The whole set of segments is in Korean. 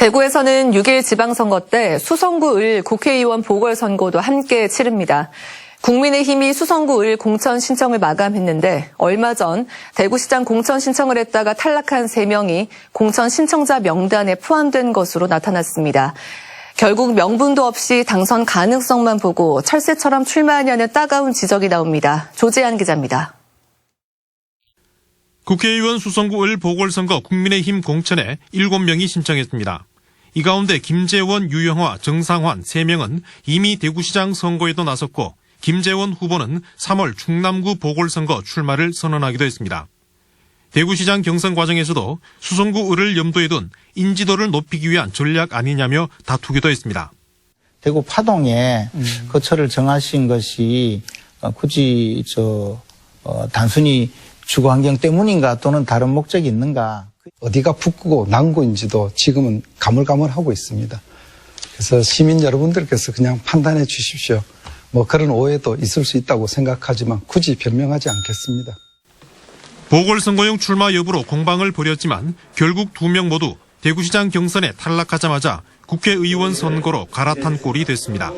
대구에서는 6일 지방선거 때 수성구 을 국회의원 보궐선거도 함께 치릅니다. 국민의힘이 수성구 을 공천 신청을 마감했는데 얼마 전 대구시장 공천 신청을 했다가 탈락한 3명이 공천 신청자 명단에 포함된 것으로 나타났습니다. 결국 명분도 없이 당선 가능성만 보고 철새처럼 출마하냐는 따가운 지적이 나옵니다. 조재한 기자입니다. 국회의원 수성구 을 보궐선거 국민의힘 공천에 7명이 신청했습니다. 이 가운데 김재원, 유영화, 정상환 3명은 이미 대구시장 선거에도 나섰고 김재원 후보는 3월 충남구 보궐선거 출마를 선언하기도 했습니다. 대구시장 경선 과정에서도 수성구 을을 염두에 둔 인지도를 높이기 위한 전략 아니냐며 다투기도 했습니다. 대구 파동에 거처를 정하신 것이 어, 굳이 저 어, 단순히 주거 환경 때문인가 또는 다른 목적이 있는가 어디가 북구고 남구인지도 지금은 가물가물하고 있습니다. 그래서 시민 여러분들께서 그냥 판단해 주십시오. 뭐 그런 오해도 있을 수 있다고 생각하지만 굳이 변명하지 않겠습니다. 보궐선거용 출마 여부로 공방을 벌였지만 결국 두 명 모두 대구시장 경선에 탈락하자마자 국회의원 선거로 갈아탄 꼴이 됐습니다.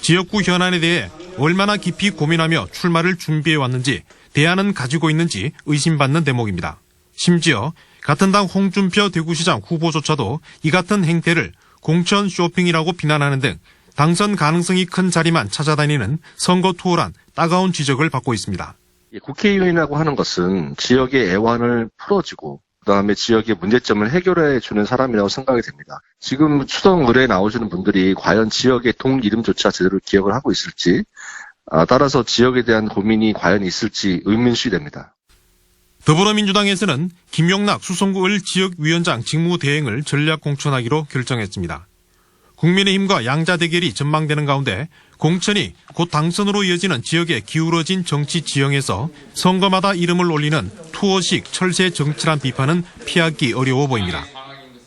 지역구 현안에 대해 얼마나 깊이 고민하며 출마를 준비해 왔는지 대안은 가지고 있는지 의심받는 대목입니다. 심지어 같은 당 홍준표 대구시장 후보조차도 이 같은 행태를 공천 쇼핑이라고 비난하는 등 당선 가능성이 큰 자리만 찾아다니는 선거 투어란 따가운 지적을 받고 있습니다. 예, 국회의원이라고 하는 것은 지역의 애환을 풀어주고 그다음에 지역의 문제점을 해결해 주는 사람이라고 생각이 됩니다. 지금 수성 의뢰에 나오시는 분들이 과연 지역의 동 이름조차 제대로 기억을 하고 있을지 아, 따라서 지역에 대한 고민이 과연 있을지 의문시 됩니다. 더불어민주당에서는 김용락 수성구 을 지역위원장 직무 대행을 전략 공천하기로 결정했습니다. 국민의힘과 양자 대결이 전망되는 가운데 공천이 곧 당선으로 이어지는 지역의 기울어진 정치 지형에서 선거마다 이름을 올리는 투어식 철새 정치란 비판은 피하기 어려워 보입니다.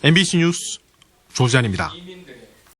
MBC 뉴스 조지안입니다.